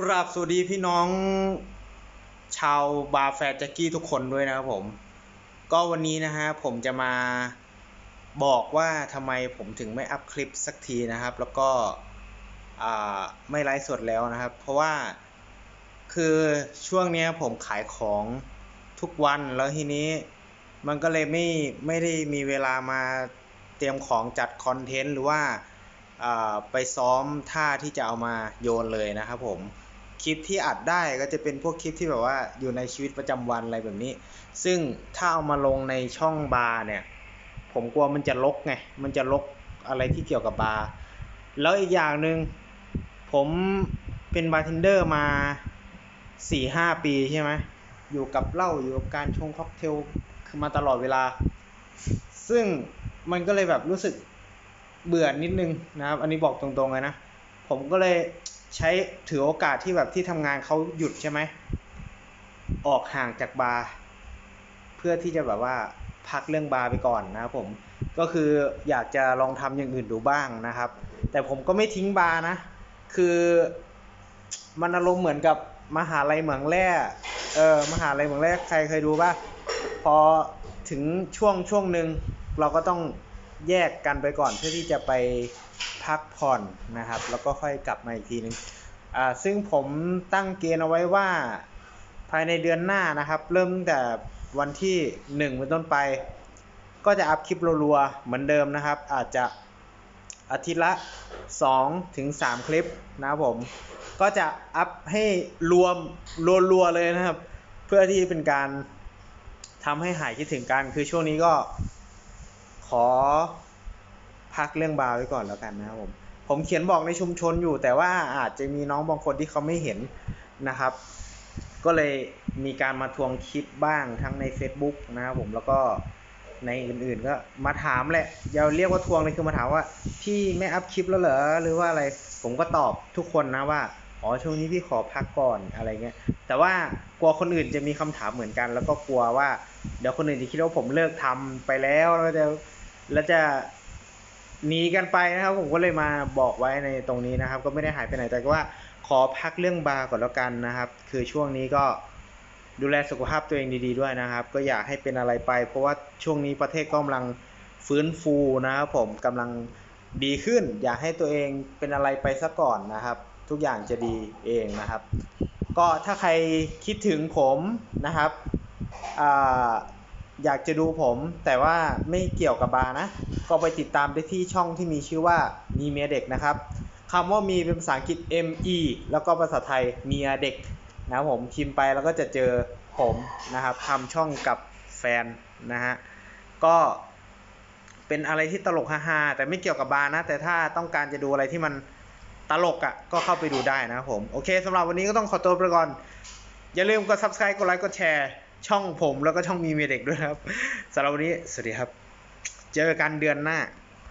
กราบสวัสดีพี่น้องชาวบาร์แฟร์แจ็กกี้ทุกคนด้วยนะครับผม ก็วันนี้นะฮะผมจะมาบอกว่าทำไมผมถึงไม่อัพคลิปสักทีนะครับ แล้วก็ไม่ไลฟ์สดแล้วนะครับ เพราะว่าคือช่วงนี้ผมขายของทุกวันแล้วทีนี้มันก็เลยไม่ไม่ได้มีเวลามาเตรียมของจัดคอนเทนต์หรือว่าไปซ้อมท่าที่จะเอามาโยนเลยนะครับผม คลิปที่อัดได้ก็จะเป็นพวกคลิปที่แบบว่าอยู่ในชีวิตประจำวันอะไรแบบนี้ ซึ่งถ้าเอามาลงในช่องบาร์เนี่ย ผมกลัวมันจะลกไง มันจะลกอะไรที่เกี่ยวกับบาร์ แล้วอีกอย่างหนึ่งผมเป็นบาร์เทนเดอร์มาสี่ห้าปีใช่ไหม อยู่กับเหล้าอยู่กับการชงค็อกเทลคือมาตลอดเวลา ซึ่งมันก็เลยแบบรู้สึกเบื่อนิดนึงนะครับ อันนี้บอกตรงๆเลยนะ ผมก็เลย ใช้ถือโอกาสที่แบบที่ทำงานเขาหยุดใช่ไหมออกห่างจากบาร์เพื่อที่จะแบบว่าพักเรื่องบาร์ไปก่อนนะครับผมก็คืออยากจะลองทำอย่างอื่นดูบ้างนะครับ แต่ผมก็ไม่ทิ้งบาร์นะ คือมันอารมณ์เหมือนกับมหาลัยเหมืองแร่เออมหาลัยเหมืองแร่ใครเคยดูป่ะพอถึงช่วงช่วงหนึ่งเราก็ต้องแยกกันไปก่อนเพื่อที่จะไป พักผ่อนนะครับ แล้วก็ค่อยกลับมาอีกทีนึงอ่าซึ่งผมตั้งเกณฑ์เอาไว้ว่าภายในเดือนหน้านะครับ เริ่มตั้งแต่วันที่หนึ่งเป็นต้นไป ก็จะอัพคลิปรัวๆเหมือนเดิมนะครับ อาจจะอาทิตย์ละ2ถึง3คลิปนะครับผม ก็จะอัพให้รวมรัวๆเลยนะครับ เพื่อที่เป็นการทำให้หายคิดถึงกัน คือช่วงนี้ก็ขอ พักเรื่องบาร์ไว้ก่อนแล้วกันนะครับผมผมเขียนบอกในชุมชนอยู่ แต่ว่าอาจจะมีน้องบางคนที่เขาไม่เห็นนะครับ ก็เลยมีการมาทวงคลิปบ้างทั้งใน Facebook นะครับผมแล้วก็ในอื่นๆก็มาถามแหละอย่าเรียกว่าทวงเลยคือมาถามว่าพี่ไม่อัพคลิปแล้วเหรอหรือว่าอะไร ผมก็ตอบทุกคนนะว่าอ๋อช่วงนี้พี่ขอพักก่อนอะไรเงี้ยแต่ว่ากลัวคนอื่นจะมีคำถามเหมือนกัน แล้วก็กลัวว่าเดี๋ยวคนอื่นจะคิดว่าผมเลิกทำไปแล้วแล้วจะแล้วจะ หนีกันไปนะครับ ผมก็เลยมาบอกไว้ในตรงนี้นะครับ ก็ไม่ได้หายไปไหนแต่ว่าขอพักเรื่องบาร์ก่อนแล้วกันนะครับ คือช่วงนี้ก็ดูแลสุขภาพตัวเองดี ๆด้วยนะครับ ก็อยากให้เป็นอะไรไป เพราะว่าช่วงนี้ประเทศก็กำลังฟื้นฟูนะครับผมกำลังดีขึ้น อยากให้ตัวเองเป็นอะไรไปซะก่อนนะครับ ทุกอย่างจะดีเองนะครับ ก็ถ้าใครคิดถึงผมนะครับ อยากจะดูผม แต่ว่าไม่เกี่ยวกับบาร์นะ ก็ไปติดตามได้ที่ช่องที่มีชื่อว่ามีเมียเด็กนะครับคำว่ามีเป็นภาษาอังกฤษ M E แล้วก็ภาษาไทยเมียเด็กนะผมพิมพ์ไปแล้วก็จะเจอผมนะครับทำช่องกับแฟนนะฮะก็เป็นอะไรที่ตลกฮาๆแต่ไม่เกี่ยวกับบาร์นะ แต่ถ้าต้องการจะดูอะไรที่มันตลกอะ่ะก็เข้าไปดูได้นะครับผม โอเคสำหรับวันนี้ก็ต้องขอตัวไปก่อน อย่าลืมกด subscribe กดไลค์กดแชร์ ช่องผมแล้วก็ช่องมีเมียเด็กด้วยครับสำหรับวันนี้สวัสดีครับ เจอกันเดือนหน้า